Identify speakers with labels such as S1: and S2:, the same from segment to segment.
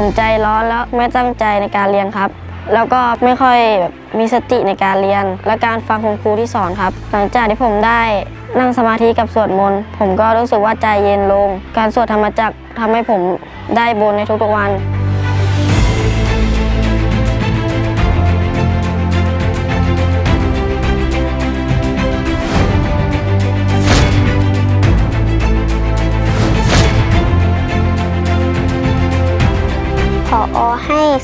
S1: ผมใจร้อนแล้วไม่ตั้งใจในการเรียนครับ แล้วก็ไม่ค่อยแบบมีสติในการเรียน และการฟังคุณครูที่สอนครับ หลังจากที่ผมได้นั่งสมาธิกับสวดมนต์ผมก็รู้สึกว่าใจเย็นลง การสวดธรรมจักรทำให้ผมได้บุญในทุกๆวัน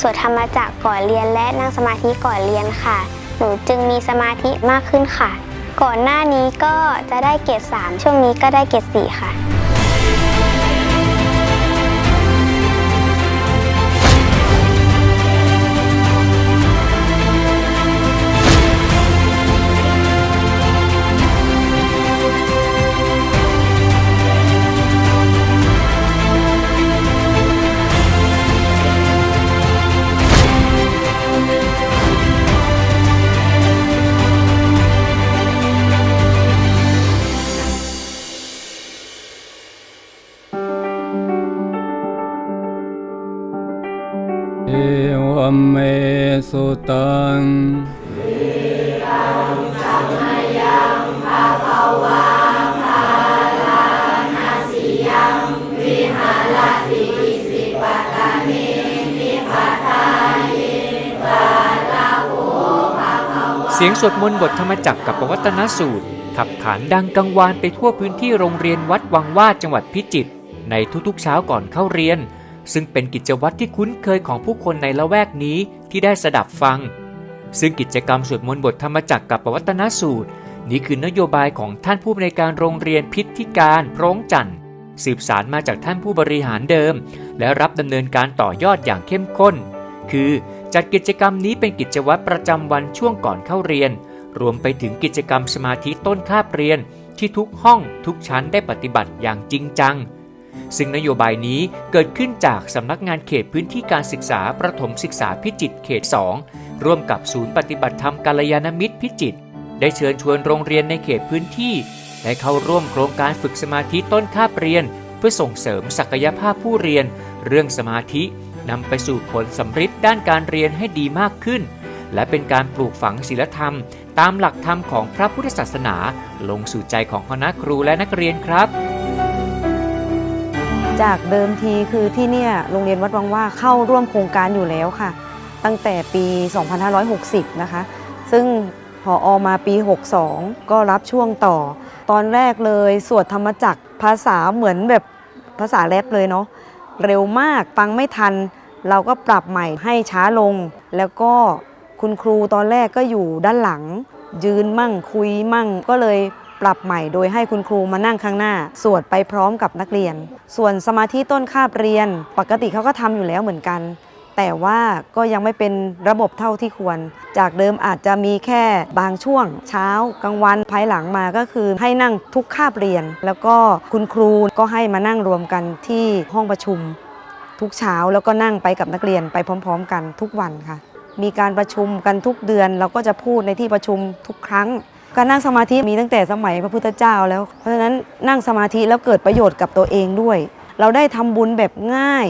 S2: สวดธรรมจักก่อนเรียนและนั่งสมาธิก่อนเรียนค่ะ หนูจึงมีสมาธิมากขึ้นค่ะ ก่อนหน้านี้ก็จะได้เกรด3ช่วงนี้ก็ได้เกรด4ค่ะ
S3: วเมสุตัง
S4: เสียงสวดมนต์บทธรรมจักรกับปวัตนสูตร ขับขานดังกังวานไปทั่วพื้นที่โรงเรียนวัดวังว่าจังหวัดพิจิตรในทุกๆเช้าก่อนเข้าเรียน ซึ่งเป็นกิจวัตรที่คุ้นเคยของผู้คนในละแวกนี้ที่ได้สดับฟัง ซึ่งกิจกรรมสวดมนต์บทธรรมจักรกับปวัตนสูตร นี้คือนโยบายของท่านผู้บริการโรงเรียนพิธีการพร้งจันทร์สืบสารมาจากท่านผู้บริหารเดิม และรับดำเนินการต่อยอดอย่างเข้มข้น คือจัดกิจกรรมนี้เป็นกิจวัตรประจำวันช่วงก่อนเข้าเรียน รวมไปถึงกิจกรรมสมาธิต้นคาบเรียนที่ทุกห้องทุกชั้นได้ปฏิบัติอย่างจริงจัง ซึ่งนโยบายนี้เกิดขึ้นจากสำนักงานเขตพื้นที่การศึกษาประถมศึกษาพิจิตรเขต 2 ร่วมกับศูนย์ปฏิบัติธรรมกาลยานมิตรพิจิตรได้เชิญชวนโรงเรียนในเขตพื้นที่ได้เข้าร่วมโครงการฝึกสมาธิต้นคาบเรียน เพื่อส่งเสริมศักยภาพผู้เรียน เรื่องสมาธินำไปสู่ผลสำฤทธิ์ด้านการเรียนให้ดีมากขึ้น และเป็นการปลูกฝังศีลธรรม ตามหลักธรรมของพระพุทธศาสนา ลงสู่ใจของคณะครูและนักเรียนครับ
S5: จากเดิมทีคือที่เนี่ยโรงเรียนวัดวังว่าเข้าร่วมโครงการอยู่แล้วค่ะ ตั้งแต่ปี 2560 นะคะ ซึ่งพออมาปี 62 ก็รับช่วงต่อ ตอนแรกเลยสวดธรรมจักรภาษาเหมือนแบบภาษาแรปเลยเนาะเร็วมากฟังไม่ทัน เราก็ปรับใหม่ให้ช้าลง แล้วก็คุณครูตอนแรกก็อยู่ด้านหลัง ยืนมั่งคุยมั่งก็เลย ปรับใหม่โดยให้คุณครูมานั่งข้างหน้า สวดไปพร้อมกับนักเรียน ส่วนสมาธิต้นคาบเรียน ปกติเขาก็ทำอยู่แล้วเหมือนกัน แต่ว่าก็ยังไม่เป็นระบบเท่าที่ควร จากเดิมอาจจะมีแค่บางช่วง เช้ากลางวันภายหลังมาก็คือให้นั่งทุกคาบเรียน แล้วก็คุณครูก็ให้มานั่งรวมกันที่ห้องประชุม ทุกเช้าแล้วก็นั่งไปกับนักเรียนไปพร้อม ๆ กันทุกวันค่ะมีการประชุมกันทุกเดือน เราก็จะพูดในที่ประชุมทุกครั้ง การนั่งสมาธิมีตั้งแต่สมัยพระพุทธเจ้าแล้ว เพราะฉะนั้นนั่งสมาธิแล้วเกิดประโยชน์กับตัวเองด้วย เราได้ทำบุญแบบง่าย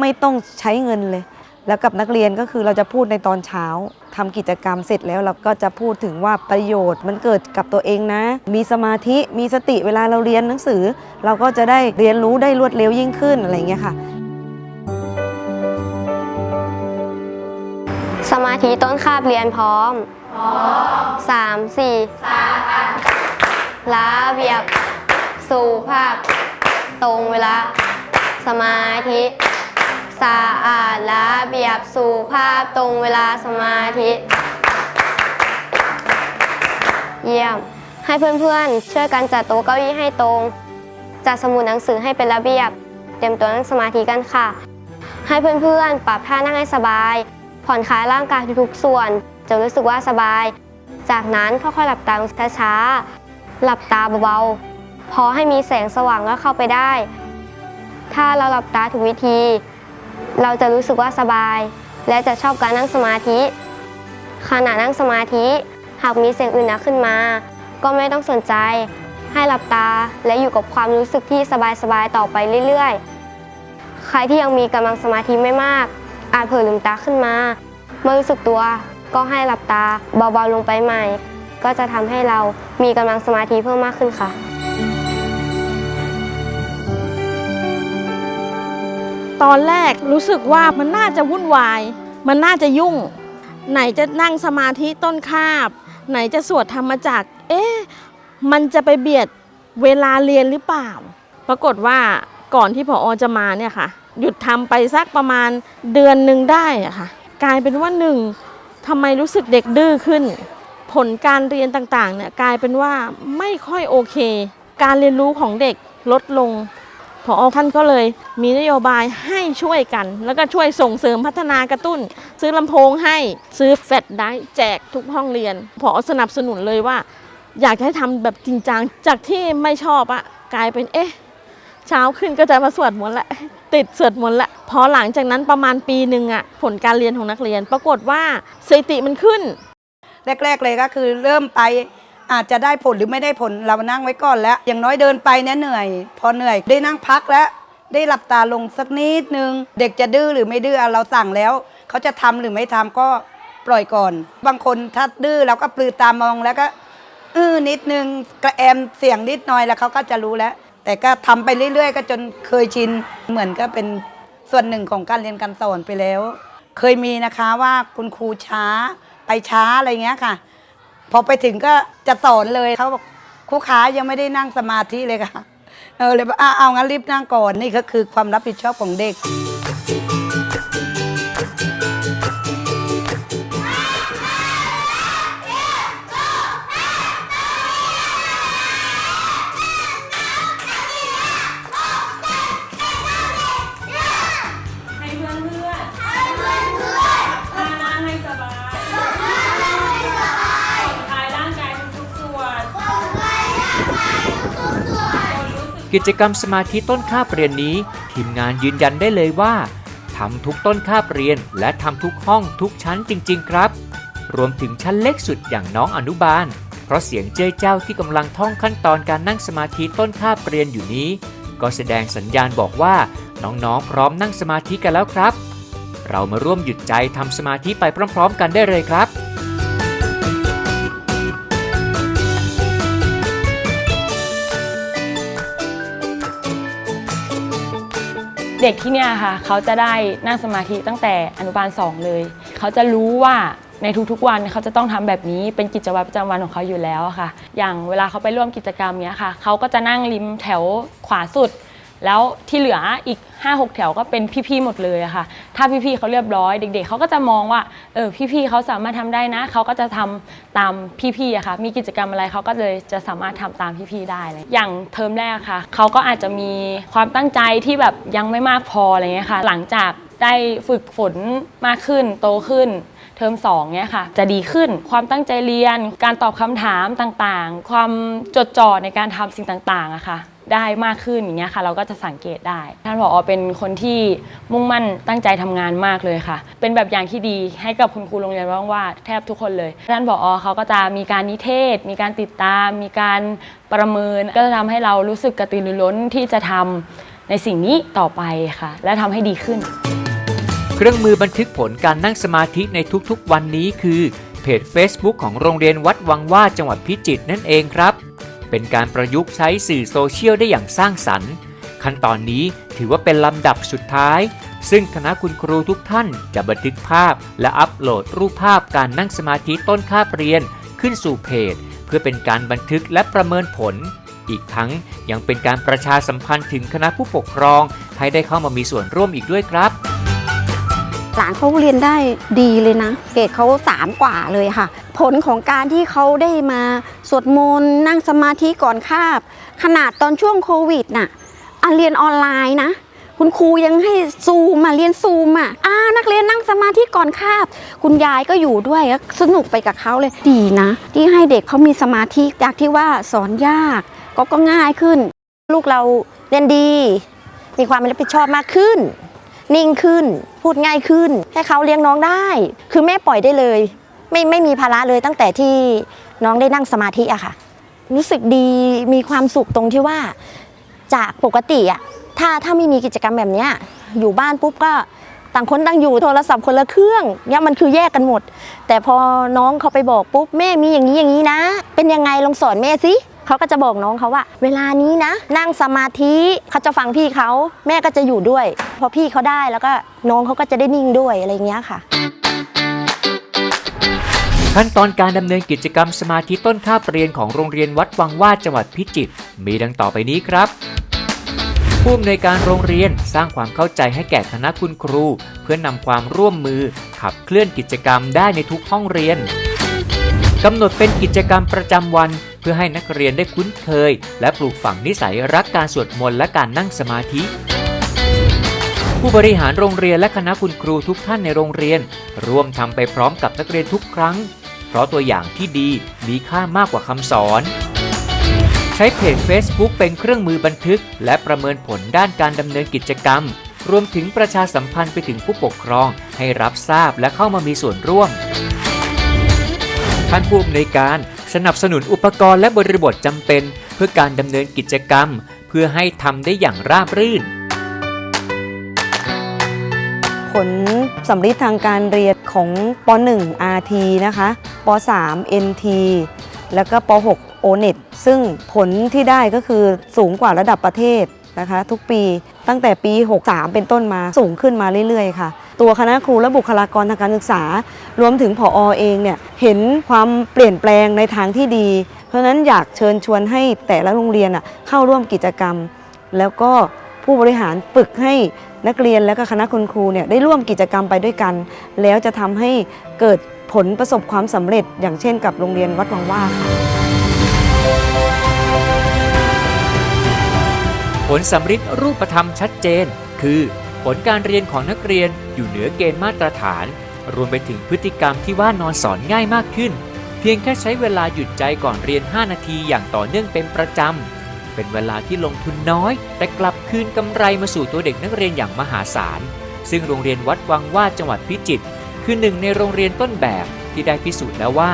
S5: ไม่ต้องใช้เงินเลย แล้วกับนักเรียนก็คือเราจะพูดในตอนเช้าทำกิจกรรมเสร็จแล้วเราก็จะพูดถึงว่าประโยชน์มันเกิดกับตัวเองนะ มีสมาธิมีสติเวลาเราเรียนหนังสือ เราก็จะได้เรียนรู้ได้รวดเร็วยิ่งขึ้นอะไรอย่างเงี้ยค่ะ
S2: สมาธิต้นคาบเรียนพร้อม สามสี่สาระเบียบ สุภาพ ตรงเวลา สมาธิสะอาดระเบียบสุภาพตรงเวลาสมาธิ เยี่ยม ให้เพื่อนๆ ช่วยกันจัดโต๊ะเก้าอี้ให้ตรง จัดสมุดหนังสือให้เป็นระเบียบ เตรียมตัวนั่งสมาธิกันค่ะ ให้เพื่อนๆ ปรับท่านั่งให้สบาย ผ่อนคลายร่างกายทุกส่วน จะรู้สึกว่าสบาย จากนั้นค่อยๆหลับตาช้าๆหลับตาเบาๆพอให้มีแสงสว่างก็เข้าไปได้ ถ้าเราหลับตาถูกวิธี เราจะรู้สึกว่าสบาย และจะชอบการนั่งสมาธิ ขณะนั่งสมาธิ หากมีเสียงอื่นนะขึ้นมา ก็ไม่ต้องสนใจ ให้หลับตาและอยู่กับความรู้สึกที่สบายๆต่อไปเรื่อยๆใครที่ยังมีกำลังสมาธิไม่มาก อาจเผลอลืมตาขึ้นมา เมื่อรู้สึกตัว ก็ให้หลับตาเบาๆลงไปใหม่ ก็จะทำให้เรามีกำลังสมาธิเพิ่มมากขึ้นค่ะ
S6: ตอนแรกรู้สึกว่ามันน่าจะวุ่นวาย มันน่าจะยุ่ง ไหนจะนั่งสมาธิต้นคาบ ไหนจะสวดธรรมจักรเอ๊ะมันจะไปเบียดเวลาเรียนหรือเปล่า ปรากฏว่าก่อนที่ผออจะมาเนี่ยค่ะ หยุดทำไปสักประมาณเดือนหนึ่งได้อะค่ะ กลายเป็นว่าหนึ่ง ทำไมรู้สึกเด็กดื้อขึ้น ผลการเรียนต่างๆเนี่ยกลายเป็นว่าไม่ค่อยโอเค การเรียนรู้ของเด็กลดลงพอท่านก็เลยมีนโยบายให้ช่วยกัน แล้วก็ช่วยส่งเสริมพัฒนากระตุ้น ซื้อลำโพงให้ซื้อแฟลชไดร์แจกทุกห้องเรียนพอสนับสนุนเลยว่า อยากให้ทำแบบจริงจังจากที่ไม่ชอบอะกลายเป็นเอ๊ะ เช้าขึ้นก็จะมาสวดมนต์ละ ติดสวดมนต์ละพอหลังจากนั้นประมาณปีหนึ่งอะผลการเรียนของนักเรียน ปรากฏว่าสถิติมันขึ้น
S7: แรก ๆ เลยก็คือเริ่มไปอาจจะได้ผลหรือไม่ได้ผลเรานั่งไว้ก่อนแล้ว อย่างน้อยเดินไปเนี่ยเหนื่อย พอเหนื่อยได้นั่งพักแล้ว ได้หลับตาลงสักนิดนึง เด็กจะดื้อหรือไม่ดื้อเราสั่งแล้ว เขาจะทำหรือไม่ทำก็ปล่อยก่อน บางคนถ้าดื้อเราก็ปลือตามองแล้วก็อื้อนิดนึงกระแอมเสียงนิดหน่อยแล้วเขาก็จะรู้แล้ว แต่ก็ทำไปเรื่อย ๆ ก็จนเคยชิน เหมือนก็เป็นส่วนหนึ่งของการเรียนการสอนไปแล้ว เคยมีนะคะว่าคุณครูช้าไปช้าอะไรเงี้ยค่ะ พอไปถึงก็จะสอนเลยเขาบอกครูขายังไม่ได้นั่งสมาธิเลยค่ะ เออเลยบอกอะเอางั้นรีบนั่งก่อนนี่ก็คือความรับผิดชอบของเด็
S8: ก กิ
S4: จกรรมสมาธิต้นคาบเรียนนี้ ทีมงานยืนยันได้เลยว่าทำทุกต้นคาบเรียน และทำทุกห้องทุกชั้นจริง ๆ ครับ รวมถึงชั้นเล็กสุดอย่างน้องอนุบาล เพราะเสียงเจ้ยเจ้าที่กำลังท่องขั้นตอนการนั่งสมาธิต้นคาบเรียนอยู่นี้ ก็แสดงสัญญาณบอกว่าน้องๆ พร้อมนั่งสมาธิกันแล้วครับ เรามาร่วมหยุดใจทำสมาธิไปพร้อม ๆ กันได้เลยครับ
S8: เด็กที่เนี่ยค่ะ เขาจะได้นั่งสมาธิตั้งแต่อนุบาล 2 เลย เขาจะรู้ว่าในทุกๆวันเขาจะต้องทำแบบนี้เป็นกิจวัตรประจำวันของเขาอยู่แล้วค่ะ อย่างเวลาเขาไปร่วมกิจกรรมเนี้ยค่ะ เขาก็จะนั่งริมแถวขวาสุด แล้วที่เหลืออีก 5-6 แถวก็เป็นพี่ๆหมดเลยอะค่ะ ถ้าพี่ๆเขาเรียบร้อยเด็ก ๆเขาก็จะมองว่าเออพี่ๆเขาสามารถทำได้นะเขาก็จะทำตามพี่ๆอะค่ะ มีกิจกรรมอะไรเขาก็เลยจะสามารถทำตามพี่ๆได้เลยอย่างเทอมแรกค่ะเขาก็อาจจะมีความตั้งใจที่แบบยังไม่มากพออะไรเงี้ยค่ะ หลังจากได้ฝึกฝนมากขึ้นโตขึ้น เทอม2เนี่ยค่ะ จะดีขึ้นความตั้งใจเรียน การตอบคำถามต่างๆ ความจดจ่อในการทำสิ่งต่างๆอะค่ะ ได้มากขึ้นอย่างเงี้ยค่ะ เราก็จะสังเกตได้ ท่านผอเป็นคนที่มุ่งมั่นตั้งใจทำงานมากเลยค่ะ เป็นแบบอย่างที่ดีให้กับคุณครูโรงเรียนว่างว่าแทบทุกคนเลย ท่านผอเขาก็จะมีการนิเทศ มีการติดตาม มีการประเมิน ก็จะทำให้เรารู้สึกกระตือรือร้นที่จะทำในสิ่งนี้ต่อไปค่ะ และทำให้ดีขึ้น
S4: เครื่องมือบันทึกผลการนั่งสมาธิในทุกๆ วันนี้คือเพจ Facebook ของโรงเรียนวัดวังว่าจังหวัดพิจิตรนั่นเองครับ เป็นการประยุกต์ใช้สื่อโซเชียลได้อย่างสร้างสรรค์ ขั้นตอนนี้ถือว่าเป็นลำดับสุดท้าย ซึ่งคณะคุณครูทุกท่านจะบันทึกภาพ และอัปโหลดรูปภาพการนั่งสมาธิต้นคาบเรียนขึ้นสู่เพจ เพื่อเป็นการบันทึกและประเมินผล อีกทั้งยังเป็นการประชาสัมพันธ์ถึงคณะผู้ปกครองให้ได้เข้ามามีส่วนร่วมอีกด้วยครับ
S9: หลานเขาเรียนได้ดีเลยนะ เกรดเขาสามกว่าเลยค่ะ ผลของการที่เขาได้มาสวดมนต์นั่งสมาธิก่อนคาบ ขนาดตอนช่วงโควิดน่ะอะเรียนออนไลน์นะ คุณครูยังให้ซูมมาเรียนซูมอะอ่านักเรียนนั่งสมาธิก่อนคาบ คุณยายก็อยู่ด้วยก็สนุกไปกับเขาเลยดีนะ ที่ให้เด็กเขามีสมาธิจากที่ว่าสอนยากก็ก็ง่ายขึ้น ลูกเราเรียนดี มีความรับผิดชอบมากขึ้น นิ่งขึ้น พูดง่ายขึ้น ให้เขาเลี้ยงน้องได้ คือแม่ปล่อยได้เลย ไม่ไม่มีภาระเลยตั้งแต่ที่น้องได้นั่งสมาธิอะค่ะ รู้สึกดีมีความสุขตรงที่ว่า จากปกติอะถ้าถ้าไม่มีกิจกรรมแบบเนี้ยอยู่บ้านปุ๊บก็ต่างคนต่างอยู่โทรศัพท์คนละเครื่องเนี่ยมันคือแยกกันหมด แต่พอน้องเขาไปบอกปุ๊บแม่มีอย่างนี้อย่างนี้นะ เป็นยังไงลองสอนแม่สิ เขาก็จะบอกน้องเขาว่า เวลานี้นะ นั่งสมาธิเขาจะฟังพี่เขาแม่ก็จะอยู่ด้วย พอพี่เขาได้แล้วก็น้องเขาก็จะได้นิ่งด้วยอะไรอย่างเงี้ยค่ะ
S4: ขั้นตอนการดำเนินกิจกรรมสมาธิต้นข้าบเรียนของโรงเรียนวัดวังว่าจังหวัดพิจิตรมีดังต่อไปนี้ครับผู้อำนวยการโรงเรียนสร้างความเข้าใจให้แก่คณะคุณครู เพื่อนำความร่วมมือ ขับเคลื่อนกิจกรรมได้ในทุกห้องเรียนกำหนดเป็นกิจกรรมประจำวัน เพื่อให้นักเรียนได้คุ้นเคย และปลูกฝังนิสัยรักการสวดมนต์และการนั่งสมาธิ ผู้บริหารโรงเรียนและคณะคุณครูทุกท่านในโรงเรียน ร่วมทำไปพร้อมกับนักเรียนทุกครั้ง เพราะตัวอย่างที่ดีมีค่ามากกว่าคำสอนใช้เพจ Facebook เป็นเครื่องมือบันทึก และประเมินผลด้านการดำเนินกิจกรรม รวมถึงประชาสัมพันธ์ไปถึงผู้ปกครอง ให้รับทราบและเข้ามามีส่วนร่วม ท่านผู้อำนวยการ สนับสนุนอุปกรณ์และบริบทจำเป็น เพื่อการดำเนินกิจกรรม เพื่อให้ทำได้อย่างราบรื่น
S5: ผลสำลิดทางการเรียนของป .1 RT นะคะป .3 NT แล้วก็ป .6 ONET ซึ่งผลที่ได้ก็คือสูงกว่าระดับประเทศ นะคะ ทุกปีตั้งแต่ปี 63 เป็นต้นมาสูงขึ้นมาเรื่อยๆค่ะ ตัวคณะครูและบุคลากรทางการศึกษา รวมถึงผอเองเนี่ยเห็นความเปลี่ยนแปลงในทางที่ดี เพราะนั้นอยากเชิญชวนให้แต่ละโรงเรียนอะเข้าร่วมกิจกรรม แล้วก็ผู้บริหารฝึกให้นักเรียนและก็คณะคุณครูเนี่ยได้ร่วมกิจกรรมไปด้วยกัน แล้วจะทำให้เกิดผลประสบความสำเร็จ อย่างเช่นกับโรงเรียนวัดวังว่าค่ะ
S4: ผลสำริดรูปธรรมชัดเจน คือผลการเรียนของนักเรียนอยู่เหนือเกณฑ์มาตรฐาน รวมไปถึงพฤติกรรมที่ว่านอนสอนง่ายมากขึ้น เพียงแค่ใช้เวลาหยุดใจก่อนเรียน 5 นาทีอย่างต่อเนื่องเป็นประจำ เป็นเวลาที่ลงทุนน้อย แต่กลับคืนกำไรมาสู่ตัวเด็กนักเรียนอย่างมหาศาล ซึ่งโรงเรียนวัดวังว่าจังหวัดพิจิตรคือหนึ่งในโรงเรียนต้นแบบที่ได้พิสูจน์แล้วว่า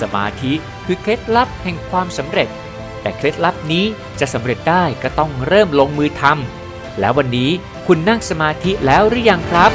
S4: สมาธิคือเคล็ดลับแห่งความสำเร็จ แต่เคล็ดลับนี้จะสำเร็จได้ก็ต้องเริ่มลงมือทำแล้ววันนี้คุณนั่งสมาธิแล้วหรือยังครับ